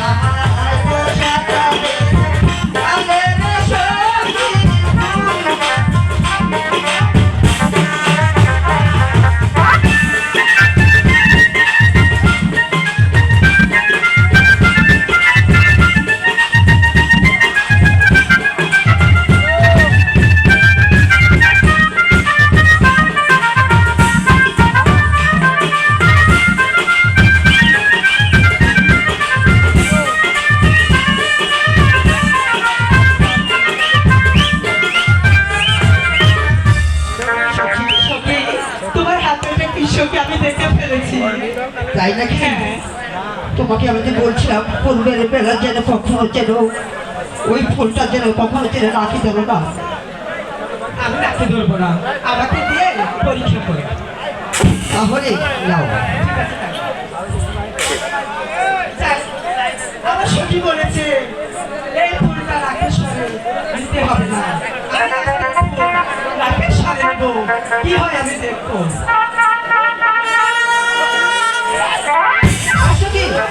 Ah, ah, ah, ah. বিশ্বকে আমি তাই নাকি? হ্যাঁ। তোমাকে আমি যে বলছিলাম পূর্বের বেলা যেন কখনো যেন ওই ফুলটা যেন কখনো যেন রাখি দেবো না। আমি রাখি ধরবো না। আমাকে দিয়ে পরীক্ষা করে। তাহলে যাও আমার সখী বলেছে এই ফুলটা হবে না। কি হয় আমি দেখব?